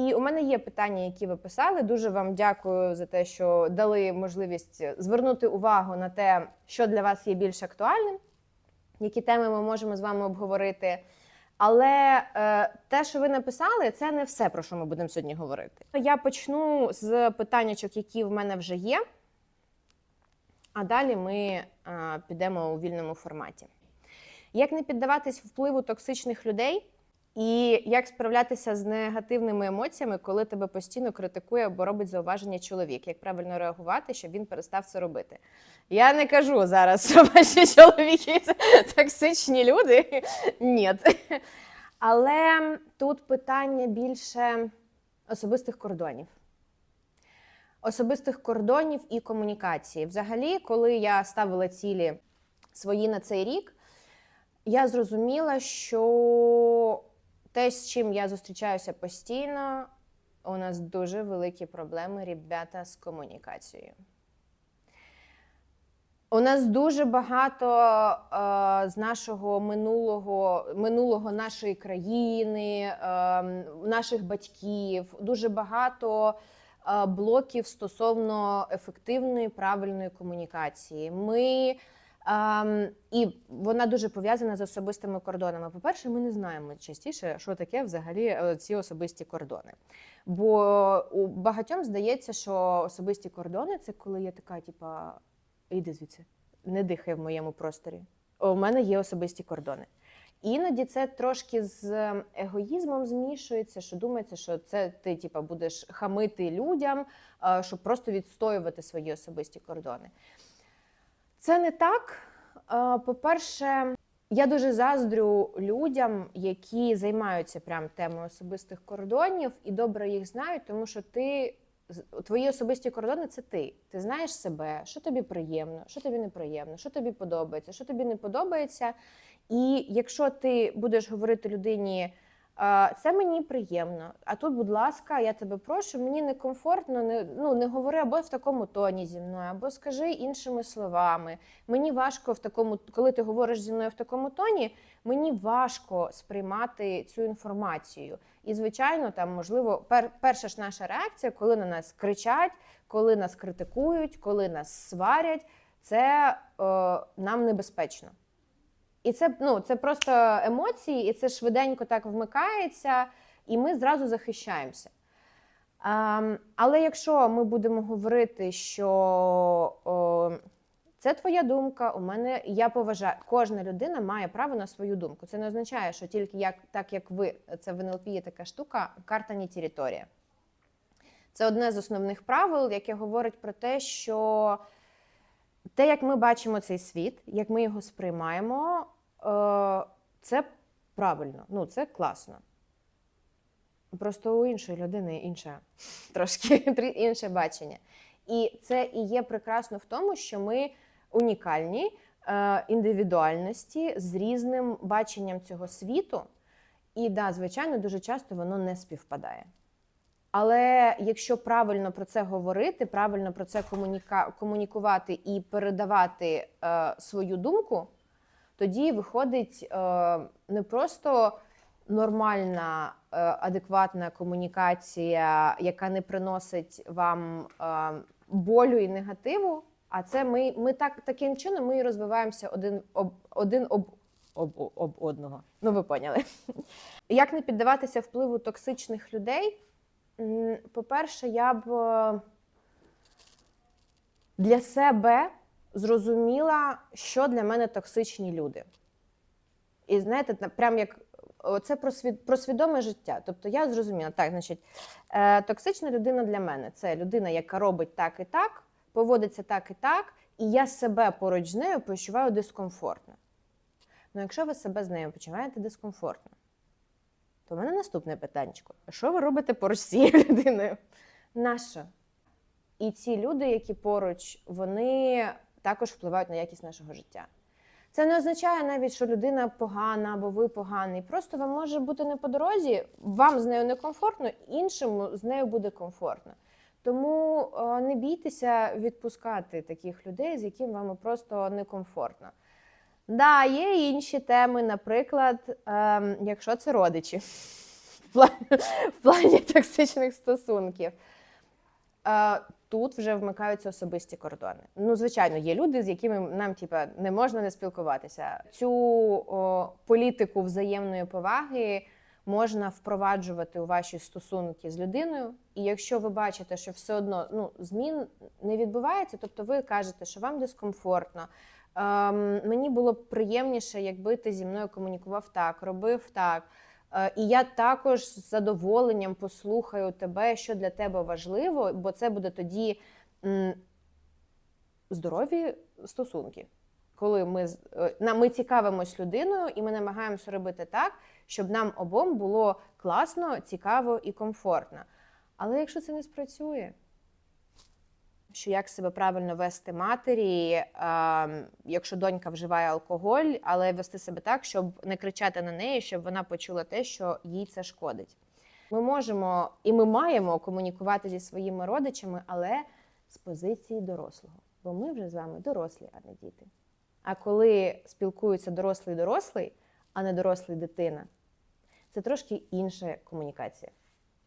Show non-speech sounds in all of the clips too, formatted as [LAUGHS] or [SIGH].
І у мене є питання, які ви писали. Дуже вам дякую за те, що дали можливість звернути увагу на те, що для вас є більш актуальним, які теми ми можемо з вами обговорити. Але е, те, що ви написали, це не все, про що ми будемо сьогодні говорити. Я почну з питаннячок, які в мене вже є. А далі ми е, підемо у вільному форматі. Як не піддаватись впливу токсичних людей, і як справлятися з негативними емоціями, коли тебе постійно критикує або робить зауваження чоловік? Як правильно реагувати, щоб він перестав це робити? Я не кажу зараз, що ваші чоловіки це [LAUGHS] токсичні люди. Ні. Але тут питання більше особистих кордонів. Особистих кордонів і комунікації. Взагалі, коли я ставила цілі свої на цей рік, я зрозуміла, що те, з чим я зустрічаюся постійно, у нас дуже великі проблеми, ребята, з комунікацією. У нас дуже багато е, з нашого минулого, минулого нашої країни, е, наших батьків, дуже багато е, блоків стосовно ефективної правильної комунікації. Ми і вона дуже пов'язана з особистими кордонами. По-перше, ми не знаємо частіше, що таке взагалі е, ці особисті кордони. Бо у багатьом здається, що особисті кордони це коли я така, типа, іди звідси, не дихай в моєму просторі. У мене є особисті кордони. Іноді це трошки з егоїзмом змішується, що думається, що це ти типа, будеш хамити людям, е, щоб просто відстоювати свої особисті кордони. Це не так. Е, По-перше, я дуже заздрю людям, які займаються прям темою особистих кордонів і добре їх знають, тому що ти твої особисті кордони це ти. Ти знаєш себе, що тобі приємно, що тобі неприємно, що тобі подобається, що тобі не подобається. І якщо ти будеш говорити людині. «А, Це мені приємно. А тут, будь ласка, я тебе прошу, мені некомфортно, не, ну, не говори або в такому тоні зі мною, або скажи іншими словами. Мені важко в такому, коли ти говориш зі мною в такому тоні, мені важко сприймати цю інформацію. І, звичайно, там, можливо, пер, перша ж наша реакція, коли на нас кричать, коли нас критикують, коли нас сварять, це е, нам небезпечно. І це ну, це просто емоції, і це швиденько так вмикається, і ми зразу захищаємося. Ем, але якщо ми будемо говорити, що о, це твоя думка, у мене я поважаю, кожна людина має право на свою думку. Це не означає, що тільки як, так як ви, це в НЛП є така штука, карта не територія. Це одне з основних правил, яке говорить про те, що те, як ми бачимо цей світ, як ми його сприймаємо, е, це правильно, ну це класно. Просто у іншої людини інше [LAUGHS] трошки інше бачення. І це і є прекрасно в тому, що ми унікальні е, індивідуальності з різним баченням цього світу. І да, звичайно, дуже часто воно не співпадає. Але якщо правильно про це говорити, правильно про це комуніка... комунікувати і передавати е, свою думку, тоді виходить е, не просто нормальна, е, адекватна комунікація, яка не приносить вам е, болю і негативу. А це ми, ми так, таким чином ми розвиваємося один об один об, об, об одного. Ну, ви поняли. [LAUGHS] Як не піддаватися впливу токсичних людей? По-перше, я б е, для себе зрозуміла, що для мене токсичні люди. І знаєте, прям як це про, свід, про свідоме життя. Тобто я зрозуміла, так, значить, е, токсична людина для мене це людина, яка робить так і так, поводиться так і так, і я себе поруч з нею почуваю дискомфортно. Ну, якщо ви себе з нею почуваєте дискомфортно, то в мене наступне питання. Що ви робите поруч з цією [LAUGHS] людиною? Нащо? І ці люди, які поруч, вони також впливають на якість нашого життя. Це не означає навіть, що людина погана або ви поганий. Просто вам може бути не по дорозі, вам з нею некомфортно, іншому з нею буде комфортно. Тому е, не бійтеся відпускати таких людей, з якими вам просто некомфортно. Да, є інші теми, наприклад, ем, якщо це родичі. [LAUGHS] в плані, в плані токсичних стосунків. Е, Тут вже вмикаються особисті кордони. Ну, звичайно, є люди, з якими нам типа не можна не спілкуватися. Цю о, політику взаємної поваги можна впроваджувати у ваші стосунки з людиною. І якщо ви бачите, що все одно ну, змін не відбувається, тобто ви кажете, що вам дискомфортно. Ем, мені було приємніше, якби ти зі мною комунікував так, робив так. Е, І я також з задоволенням послухаю тебе, що для тебе важливо, бо це буде тоді м, здорові стосунки. Коли ми, е, ми цікавимось людиною і ми намагаємося робити так, щоб нам обом було класно, цікаво і комфортно. Але якщо це не спрацює, що як себе правильно вести матері, е, якщо донька вживає алкоголь, але вести себе так, щоб не кричати на неї, щоб вона почула те, що їй це шкодить. Ми можемо і ми маємо комунікувати зі своїми родичами, але з позиції дорослого. Бо ми вже з вами дорослі, а не діти. А коли спілкуються дорослий дорослий, а не дорослий дитина, це трошки інша комунікація,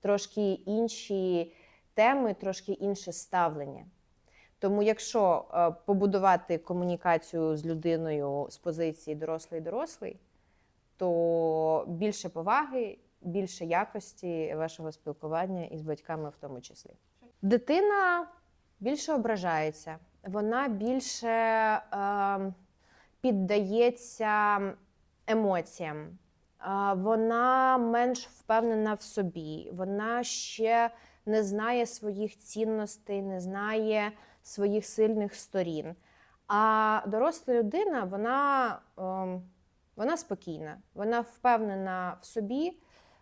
трошки інші теми, трошки інше ставлення. Тому, якщо е, побудувати комунікацію з людиною з позиції дорослий-дорослий, то більше поваги, більше якості вашого спілкування із батьками в тому числі. Дитина більше ображається, вона більше е, піддається емоціям, е, вона менш впевнена в собі, вона ще не знає своїх цінностей, не знає своїх сильних сторін. А доросла людина, вона, ем, вона спокійна, вона впевнена в собі,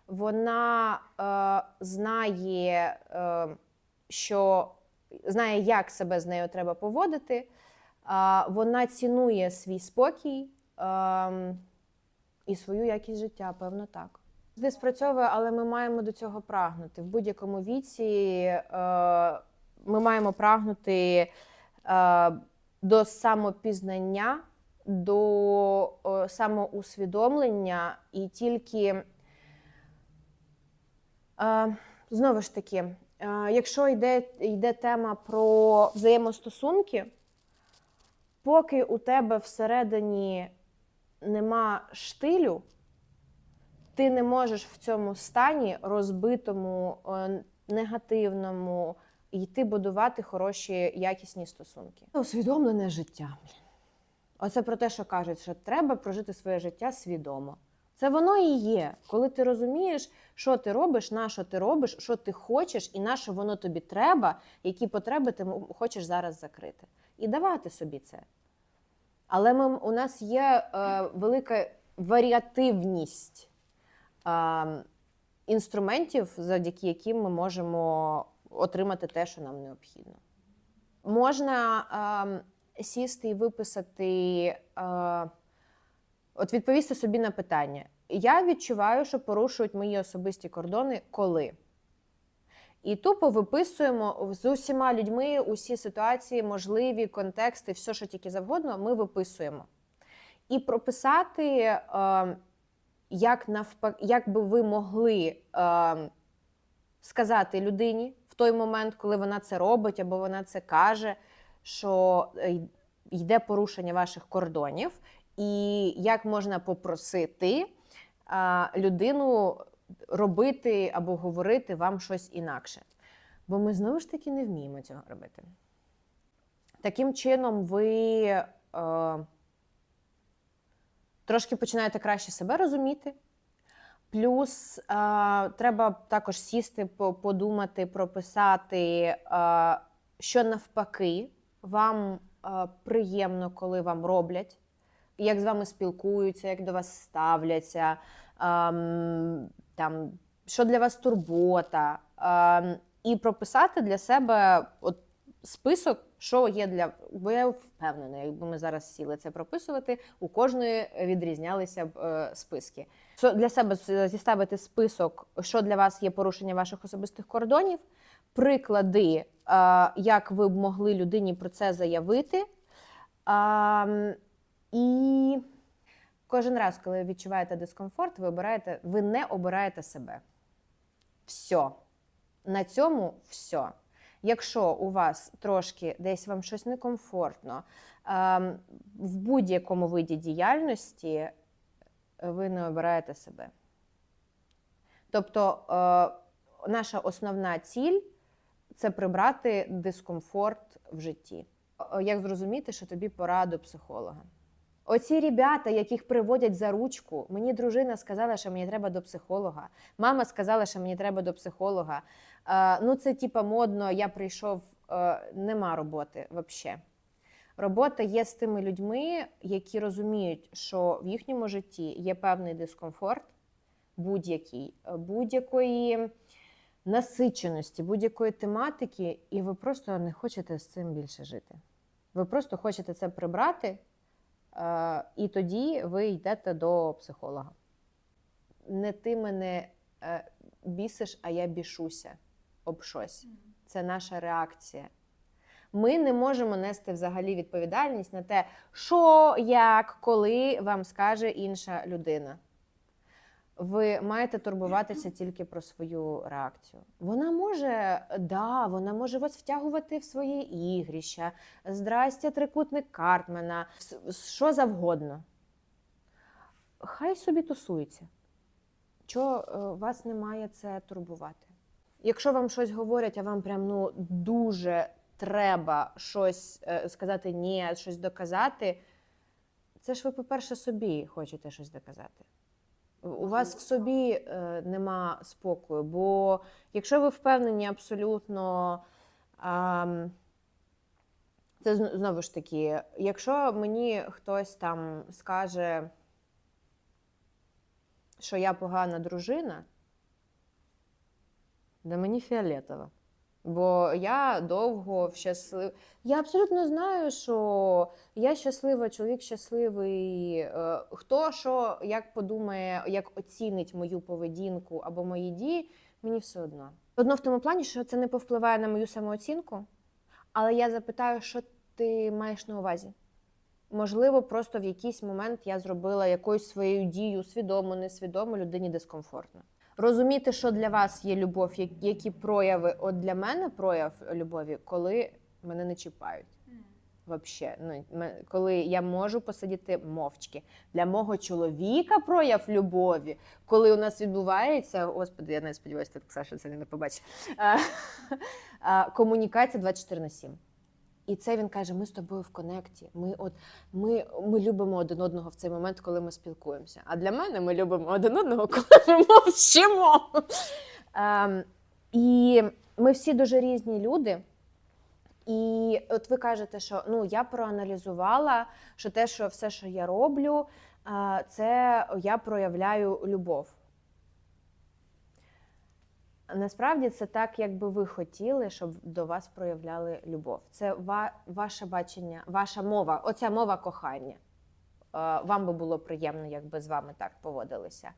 вона е, знає, е, що знає, як себе з нею треба поводити. Вона цінує свій спокій ем, і свою якість життя, певно, так. Це спрацьовує, але ми маємо до цього прагнути. В будь-якому віці е, ми маємо прагнути е, до самопізнання, до самоусвідомлення і тільки е, знову ж таки, якщо йде, йде тема про взаємостосунки, поки у тебе всередині нема штилю, ти не можеш в цьому стані розбитому, е, негативному йти будувати хороші якісні стосунки. Усвідомлене життя. Оце про те, що кажуть, що треба прожити своє життя свідомо. Це воно і є. Коли ти розумієш, що ти робиш, на що ти робиш, що ти хочеш, і на що воно тобі треба, які потреби ти хочеш зараз закрити. І давати собі це. Але ми, у нас є е, велика варіативність інструментів, завдяки яким ми можемо отримати те, що нам необхідно. Можна сісти і виписати, от відповісти собі на питання. Я відчуваю, що порушують мої особисті кордони коли. І тупо виписуємо з усіма людьми усі ситуації, можливі контексти, все, що тільки завгодно, ми виписуємо. І прописати, як, навпак, як би ви могли е, сказати людині в той момент, коли вона це робить, або вона це каже, що е, йде порушення ваших кордонів, і як можна попросити е, людину робити або говорити вам щось інакше. Бо ми знову ж таки не вміємо цього робити. Таким чином, ви е, трошки починаєте краще себе розуміти. Плюс е, треба також сісти, подумати, прописати, е, що навпаки вам е, приємно, коли вам роблять, як з вами спілкуються, як до вас ставляться, ем, там, що для вас турбота, ем, і прописати для себе от список, що є для. Бо я впевнена, якби ми зараз сіли це прописувати, у кожної відрізнялися б е, списки. Для себе зіставити список, що для вас є порушення ваших особистих кордонів, приклади, е, як ви б могли людині про це заявити. Ем, і кожен раз, коли відчуваєте дискомфорт, ви обираєте, ви не обираєте себе. Все. На цьому все. Якщо у вас трошки десь вам щось некомфортно, ем, в будь-якому виді діяльності е, ви не обираєте себе. Тобто, е, наша основна ціль це прибрати дискомфорт в житті. Як зрозуміти, що тобі пора до психолога? Оці ребята, яких приводять за ручку, мені дружина сказала, що мені треба до психолога. Мама сказала, що мені треба до психолога. Е, ну, це типа модно, я прийшов, е, нема роботи взагалі. Робота є з тими людьми, які розуміють, що в їхньому житті є певний дискомфорт, будь-який, е, будь-якої насиченості, будь-якої тематики, і ви просто не хочете з цим більше жити. Ви просто хочете це прибрати, і тоді ви йдете до психолога. Не ти мене е, бісиш, а я бішуся об щось. Це наша реакція. Ми не можемо нести взагалі відповідальність на те, що, як, коли вам скаже інша людина. Ви маєте турбуватися тільки про свою реакцію. Вона може, да, вона може вас втягувати в своє ігрища, здрастя, трикутник Картмана, с- що завгодно. Хай собі тусується. Чого е, вас не має це турбувати? Якщо вам щось говорять, а вам прям ну дуже треба щось е, сказати ні, щось доказати, це ж ви, по-перше, собі хочете щось доказати. У вас в собі е, нема спокою, бо якщо ви впевнені абсолютно, ам, це знову ж таки, якщо мені хтось там скаже, що я погана дружина, да мені фіолетово. Бо я довго щаслива. Я абсолютно знаю, що я щаслива, чоловік щасливий. Е, Хто що як подумає, як оцінить мою поведінку або мої дії, мені все одно. Одно в тому плані, що це не повпливає на мою самооцінку, але я запитаю, що ти маєш на увазі. Можливо, просто в якийсь момент я зробила якусь свою дію свідомо, несвідомо людині дискомфортно. Розуміти, що для вас є любов, які прояви, от для мене прояв любові, коли мене не чіпають. Вообще, ну коли я можу посидіти мовчки. Для мого чоловіка прояв любові, коли у нас відбувається, господи, я не сподіваюся, так Саша це не побачить. а, а, [LAUGHS] Комунікація 24 на 7. І це він каже: ми з тобою в конекті. Ми, от, ми, ми любимо один одного в цей момент, коли ми спілкуємося. А для мене ми любимо один одного, [LAUGHS] коли ми мовчимо. Ем, і ми всі дуже різні люди. І от ви кажете, що ну я проаналізувала, що те, що все, що я роблю, а, це я проявляю любов. Насправді це так, як би ви хотіли, щоб до вас проявляли любов. Це ва- ваше бачення, ваша мова, оця мова кохання. Е, Вам би було приємно, якби з вами так поводилися. Е,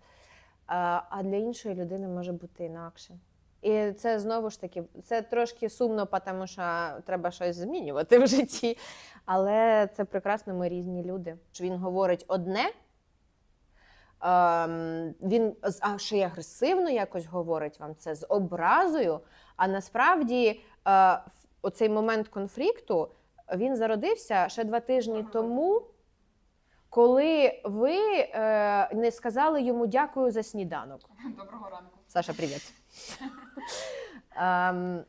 А для іншої людини може бути інакше. І це знову ж таки, це трошки сумно, тому що треба щось змінювати в житті. Але це прекрасно, ми різні люди. Він говорить одне, він а ще й агресивно якось говорить вам це з образою. А насправді е, оцей момент конфлікту він зародився ще два тижні тому, коли ви е, не сказали йому дякую за сніданок. Доброго ранку. Саша, привіт. Ем,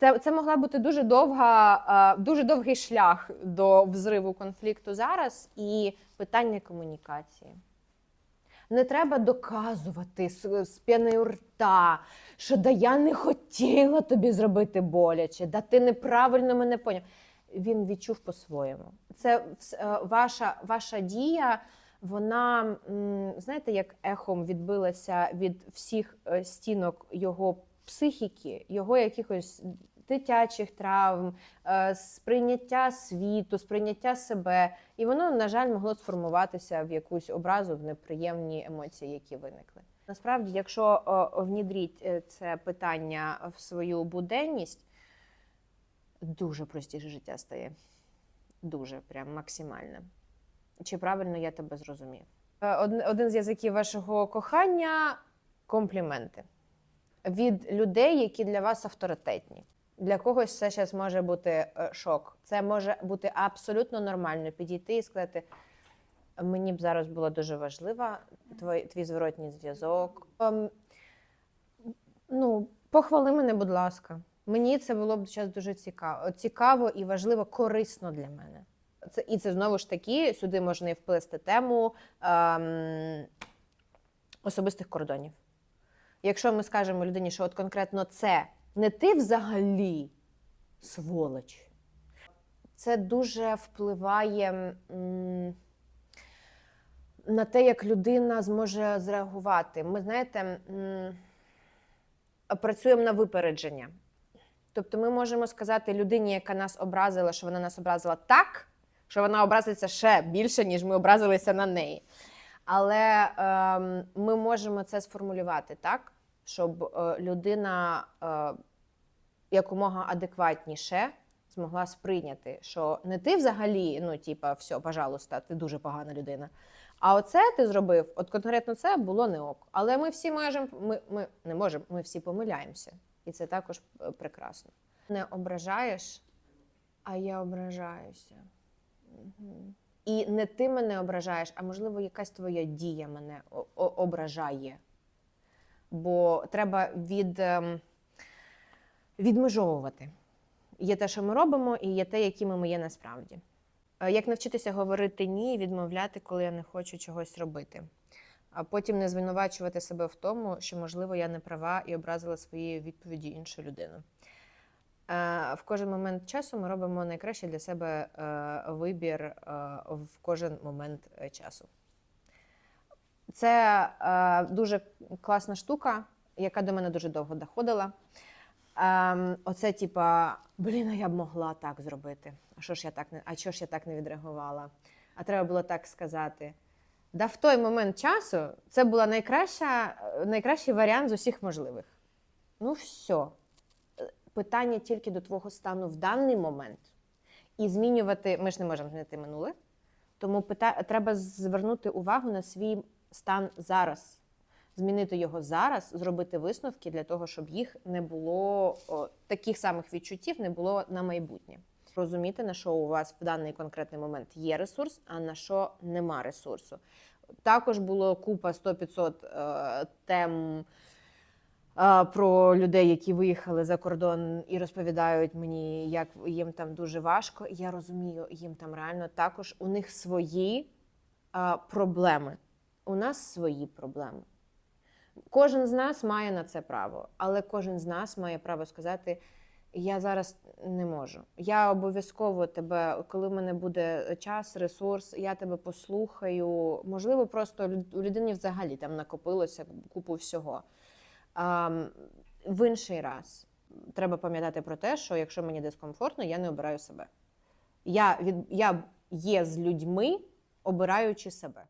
Це, це могла бути дуже довга, е, дуже довгий шлях до взриву конфлікту зараз і питання комунікації. Не треба доказувати з, п'яною рта, що да я не хотіла тобі зробити боляче, да ти неправильно мене поняв. Він відчув по-своєму. Це е, ваша, ваша дія, вона, знаєте, як ехом відбилася від всіх е, стінок його психіки, його якихось дитячих травм, е, сприйняття світу, сприйняття себе. І воно, на жаль, могло сформуватися в якусь образу, в неприємні емоції, які виникли. Насправді, якщо е, внідріть е, це питання в свою буденність, дуже простіше життя стає. Дуже прям максимально. Чи правильно я тебе зрозумів? Один з язиків вашого кохання компліменти. від людей, які для вас авторитетні. Для когось це зараз може бути е, шок. Це може бути абсолютно нормально підійти і сказати: мені б зараз було дуже важливо твій, твій зворотній зв'язок. Ем, ну, похвали мене, будь ласка. Мені це було б зараз дуже цікаво. Цікаво і важливо, корисно для мене. Це, і це знову ж таки, сюди можна і вплести тему ем, особистих кордонів. Якщо ми скажемо людині, що от конкретно це не ти взагалі сволоч, це дуже впливає на те, як людина зможе зреагувати. Ми знаєте, працюємо на випередження. Тобто ми можемо сказати людині, яка нас образила, що вона нас образила так, що вона образиться ще більше, ніж ми образилися на неї. Але ем, ми можемо це сформулювати так, щоб е, людина е, якомога адекватніше змогла сприйняти, що не ти взагалі, ну, типа, все, пожалуйста, ти дуже погана людина. А оце ти зробив, от конкретно це було не ок. Але ми всі можемо, ми, ми не можемо, ми всі помиляємося. І це також е, прекрасно. Не ображаєш, а я ображаюся. І не ти мене ображаєш, а можливо, якась твоя дія мене ображає. Бо треба від, ем, відмежовувати. Є те, що ми робимо, і є те, якими ми є насправді. Е, Як навчитися говорити ні відмовляти, коли я не хочу чогось робити, а потім не звинувачувати себе в тому, що, можливо, я не права і образила своєю відповіді іншу людину. Е, В кожен момент часу ми робимо найкраще для себе е, вибір в кожен момент часу. Це е, дуже класна штука, яка до мене дуже довго доходила. Ем, оце, типа, блін, я б могла так зробити. А що ж я так не, а чого ж я так не відреагувала? А треба було так сказати. Да в той момент часу це була е, найкращий варіант з усіх можливих. Ну, все. Питання тільки до твого стану в даний момент. І змінювати, ми ж не можемо змінити минуле. Тому пита, треба звернути увагу на свій стан зараз, змінити його зараз, зробити висновки для того, щоб їх не було о, таких самих відчуттів не було на майбутнє. Розуміти, на що у вас в даний конкретний момент є ресурс, а на що нема ресурсу. Також було купа 100-500 е, тем е, про людей, які виїхали за кордон і розповідають мені, як їм там дуже важко. Я розумію, їм там реально також у них свої е, проблеми. У нас свої проблеми. Кожен з нас має на це право, але кожен з нас має право сказати: я зараз не можу. Я обов'язково тебе, коли в мене буде час, ресурс, я тебе послухаю. Можливо, просто у людини взагалі там накопилося купу всього. А, в інший раз треба пам'ятати про те, що якщо мені дискомфортно, я не обираю себе. Я, від, я є з людьми, обираючи себе.